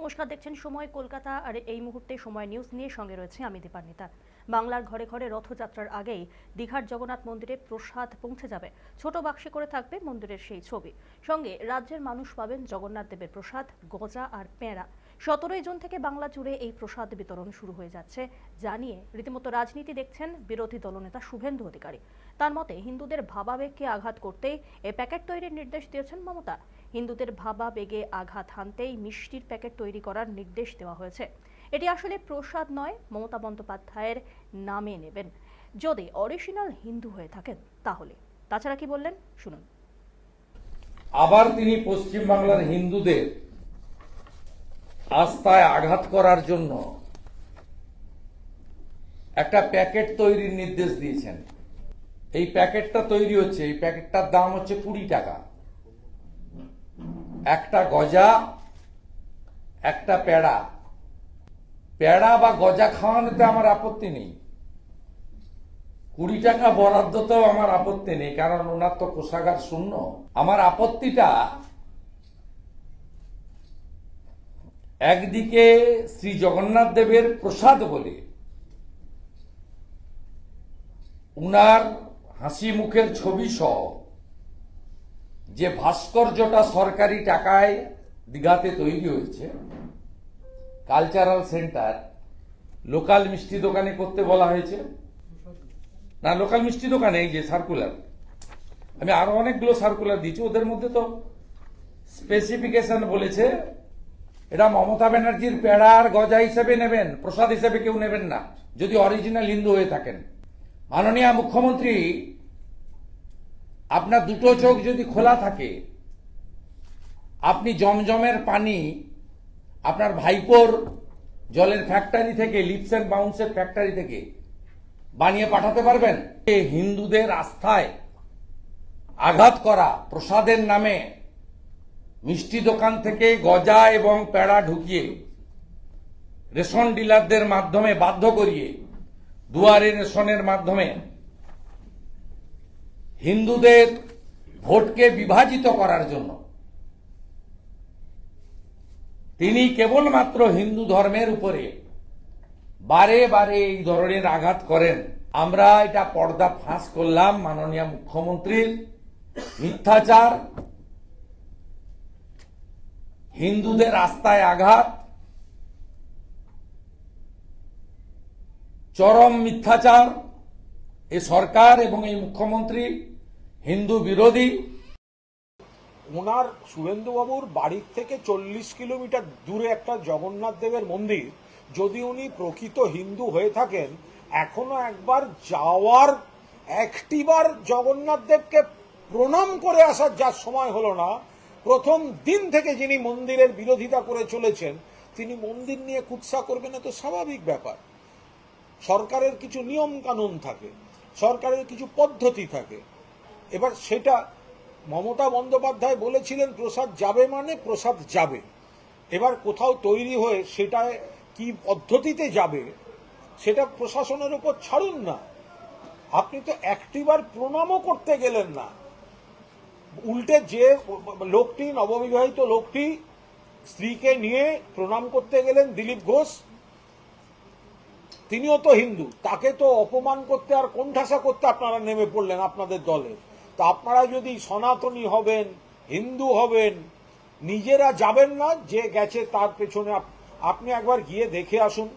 নমস্কার, দেখছেন সময় কলকাতা। আর এই মুহূর্তে সময় নিউজ নিয়ে সঙ্গে রয়েছে আমি দীপান্বিতা। বাংলার ঘরে ঘরে রথযাত্রার আগেই দীঘার জগন্নাথ মন্দিরে প্রসাদ পৌঁছে যাবে। ছোট বাক্সে করে থাকবে মন্দিরের সেই ছবি। সঙ্গে রাজ্যের মানুষ পাবেন জগন্নাথ দেবের প্রসাদ, গজা আর পেঁড়া। সতেরোই জুন থেকে বাংলা জুড়ে এই প্রসাদ বিতরণ শুরু হয়ে যাচ্ছে জানিয়ে রীতিমতো রাজনীতি দেখছেন বিরোধী দলনেতা শুভেন্দু অধিকারী। তার মতে, হিন্দুদের ভাবাবেগকে আঘাত করতেই এই প্যাকেট তৈরির নির্দেশ দিয়েছেন মমতা। হিন্দুদের ভাবাবেগে আঘাত হানতেই মিষ্টির প্যাকেট তৈরি করার নির্দেশ দেওয়া হয়েছে। এটি আসলে প্রসাদ নয়, মমতা বন্দ্যোপাধ্যায়ের নামে নেবেন। যদি অরিজিনাল হিন্দু হয়ে থাকেন, তাহলে। তাছাড়া কি বললেন? শুনুন। আবার তিনি পশ্চিমবাংলার হিন্দুদের আস্থায় আঘাত করার জন্য একটা প্যাকেট তৈরির নির্দেশ দিয়েছেন। এই প্যাকেটটা তৈরি হচ্ছে, এই প্যাকেটটার দাম হচ্ছে কুড়ি টাকা। একটা গজা, একটা পেড়া। পেড়া বা গজা খাওয়ানোতে আমার আপত্তি নেই। কুড়ি টাকা বরাদ্দতেও আমার আপত্তি নেই, কারণ ওনার তো কোষাগার শূন্য। আমার আপত্তিটা একদিকে শ্রী জগন্নাথ দেবের প্রসাদ বলে, উনার হাসি মুখের ছবি সহ, যে ভাস্কর্যটা সরকারি টাকায় দিঘাতে তৈরি হয়েছে, কালচারাল সেন্টার, লোকাল মিষ্টি দোকানে করতে বলা হয়েছে। না, লোকাল মিষ্টি দোকানে যে সার্কুলার। আমি আরও অনেকগুলো সার্কুলার দিয়েছি, ওদের মধ্যে তো স্পেসিফিকেশন বলেছে এটা মমতা ব্যানার্জির পেড়ার গজা হিসেবে নেবেন, প্রসাদ হিসেবে কেউ নেবেন না, যদি অরিজিনাল হিন্দু হয়ে থাকেন। মাননীয় মুখ্যমন্ত্রী, আপনার দুটো চোখ যদি খোলা থাকে, আপনি জমজমের পানি আপনার ভাইপোর জলের ফ্যাক্টরি থেকে লিপস অ্যান্ড বাউন্সের ফ্যাক্টরি থেকে বানিয়ে পাঠাতে পারবেন? হিন্দুদের আস্থায় আঘাত করা প্রসাদের নামে মিষ্টি দোকান থেকে গজা এবং পেড়া ঢুকিয়ে রেশন ডিলারদের মাধ্যমে বাধ্য করিয়ে দুয়ারে রেশনের মাধ্যমে হিন্দুদের ভোটকে বিভাজিত করার জন্য তিনি কেবলমাত্র হিন্দু ধর্মের উপরে বারে বারে এই ধরনের আঘাত করেন। আমরা এটা পর্দা ফাঁস করলাম মাননীয় মুখ্যমন্ত্রীর মিথ্যাচার হিন্দুদের আস্থায় আঘাত, চরম মিথ্যাচার, এ সরকার এবং এই মুখ্যমন্ত্রী হিন্দু বিরোধী। ওনার শুভেন্দুবাবুর বাড়ির থেকে চল্লিশ কিলোমিটার দূরে একটা জগন্নাথ দেবের মন্দির। যদি উনি প্রকৃত হিন্দু হয়ে থাকেন, এখনও একবার যাওয়ার, একটিবার জগন্নাথ দেবকে প্রণাম করে আসার যার সময় হলো না প্রথম দিন থেকে যিনি মন্দিরের বিরোধিতা করে চলেছেন, তিনি মন্দির নিয়ে কুৎসা করবেন তো স্বাভাবিক ব্যাপার। সরকারের কিছু নিয়ম কানুন থাকে, সরকারের কিছু পদ্ধতি থাকে। এবার সেটা মমতা বন্দ্যোপাধ্যায় বলেছিলেন, প্রসাদ যাবে মানে প্রসাদ যাবে। এবার কোথাও তৈরি হয়ে সেটা কি পদ্ধতিতে যাবে, সেটা প্রশাসনের উপর ছাড়ুন না। আপনি তো একটিবার প্রণামও করতে গেলেন না। উল্টে যে লোকটি, নববিবাহিত লোকটি স্ত্রীকে নিয়ে প্রণাম করতে গেলেন দিলীপ ঘোষ, তিনিও তো হিন্দু, তাকে তো অপমান করতে আর কোণঠাসা করতে আপনারা নেমে পড়লেন আপনাদের দলে। তা আপনারা যদি সনাতনী হবেন, হিন্দু হবেন, নিজেরা যাবেন না, যে গেছে তার পেছনে আপনি একবার গিয়ে দেখে আসুন।